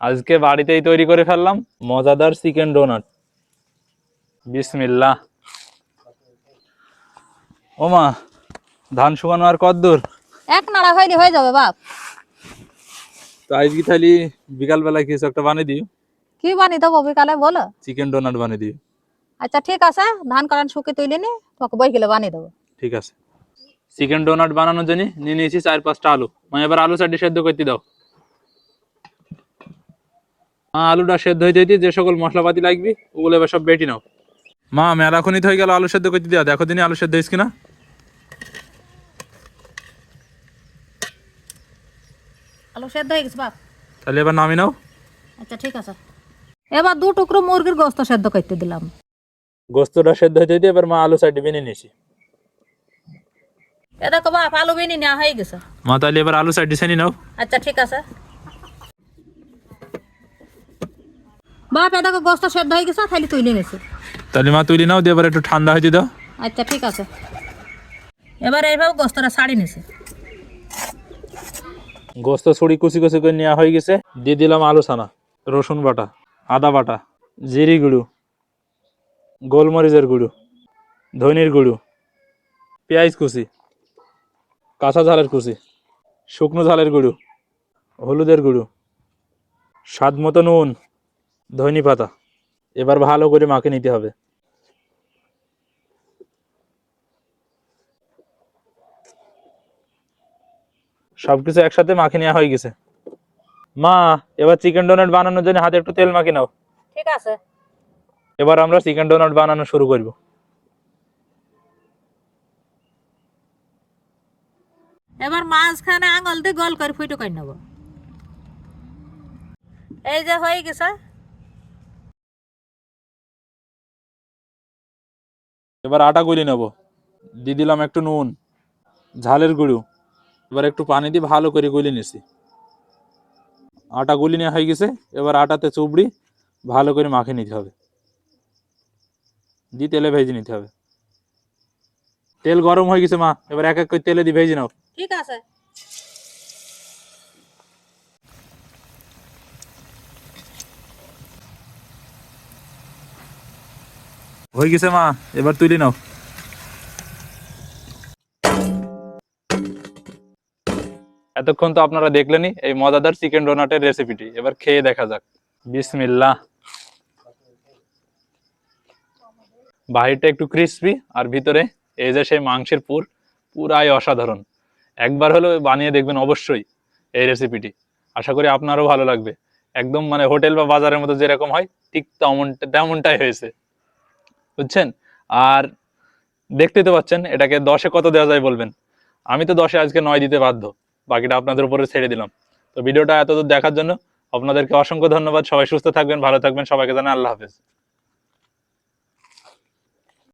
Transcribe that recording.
আজকে বাড়িতেই তৈরি করে ফেললাম মজাদার চিকেন ডোনাট। বিসমিল্লাহ। ওমা ধান শুকানো আর কদ্দূর। এক নাড়া হয়নি হয়ে যাবে বাপ। তো আজকে তাহলে বিকালবেলা কিছু একটা বানিয়ে দিও কি বানিয়ে দেবো বিকালে বলো। চিকেন ডোনাট বানিয়ে দিও আচ্ছা ঠিক আছে ধান কাটান শুকে তুইলে নি তোমাকে বই গেলে বানিয়ে দেবো। ঠিক আছে। চিকেন ডোনাট বানানোর জন্য নিয়ে নিয়েছি চার পাঁচটা আলু। মানে এবার আলু চারটি সেদ্ধ করতে দাও। আলুটা সেদ্ধ হইতে হইতে যে সকল মশলাপাতি লাগবে ওগুলো এবার সব বেটি নাও। মা মেলাখনিত হয়ে গেল আলু সেদ্ধ করতে দেওয়া। দেখো দিনই আলু সেদ্ধ হয়েছে কিনা। আলু সেদ্ধ হয়ে গেছে বাপ। তাহলে এবার নামি নাও। আচ্ছা ঠিক আছে। এবার দু টুকরো মুরগির গোস্ত সেদ্ধ করতে দিলাম। গোস্তটা সেদ্ধ হইতে হইতে এবার মা আলু চারটি বেনে নিয়েছি। এ দেখো বাপ আলু বিনি নেওয়া হয়ে গেছে। মা তাহলে এবার আলু চারটি ছেনি নাও। আচ্ছা ঠিক আছে। বাপ এ দেখো গোস্ত সেদ্ধ হয়ে গেছে খালি তুলে নিয়েছি তাহলে মা তুলি নাও দিয়ে এবার একটু ঠান্ডা হইতে দাও আচ্ছা ঠিক আছে। এবার এইভাবে গোস্তটা শাড়ি নিছে। গোস্ত ছড়ি কুচি কুচি করে নেওয়া হয়ে গেছে। দিয়ে দিলাম আলু ছানা রসুন বাটা আদা বাটা জিরি গুঁড়ো গোলমরিচের গুঁড়ো ধনির গুঁড়ো পেঁয়াজ কুচি কাঁচা ঝালের কুচি শুকনো ঝালের গুঁড়ো হলুদের গুঁড়ো স্বাদ মতো নুন ধনি পাতা। এবার ভালো করে মাখে নিতে হবে। সবকিছু একসাথে মাখে নেওয়া হয়ে গেছে। মা এবার চিকেন ডোনাট বানানোর জন্য হাতে একটু তেল মাখি নাও। ঠিক আছে। এবার আমরা চিকেন ডোনাট বানানো শুরু করব। এবার মাঝখানে আঙুল দিয়ে গোল করে ফুটো করে নেব। এই যে হয়ে গেছে। এবার আটা গুলি নেব। দিয়ে দিলাম একটু নুন, ঝালের গুঁড়ো। এবার একটু পানি দিয়ে ভালো করে গুলি নিছি। আটা গুলি নেওয়া হয়ে গেছে, এবার আটাতে চুবড়ি ভালো করে মাখে নিতে হবে। দিয়ে তেলে ভেজে নিতে হবে। তেল গরম হয়ে গেছে মা, এবার এক এক করে তেলে দিয়ে ভেজে নাও। ঠিক আছে। হয়ে গেছে মা এবার তুলি নাও। এতক্ষণ তো আপনারা দেখলেনই এই মজাদার চিকেন ডোনাটের রেসিপিটি এবার খেয়ে দেখা যাক। বিসমিল্লাহ। বাহিরটা একটু ক্রিস্পি আর ভিতরে এই যে সেই মাংসের পুর, পুরাই অসাধারণ। একবার হলেও বানিয়ে দেখবেন অবশ্যই এই রেসিপিটি আশা করি আপনারও ভালো লাগবে। একদম মানে হোটেল বা বাজারের মতো যেরকম হয়, ঠিক তেমন তেমনটাই হয়েছে। বুঝছেন? আর দেখতেই তো পাচ্ছেন, এটাকে দশে কত দেওয়া যায় বলবেন? আমি তো দশে, আজকে নয় দিতে বাধ্য। বাকিটা আপনাদের উপরে ছেড়ে দিলাম। তো ভিডিওটা এতদূর দেখার জন্য আপনাদেরকে অসংখ্য ধন্যবাদ। সবাই সুস্থ থাকবেন, ভালো থাকবেন। সবাইকে জানাই আল্লাহ হাফেজ।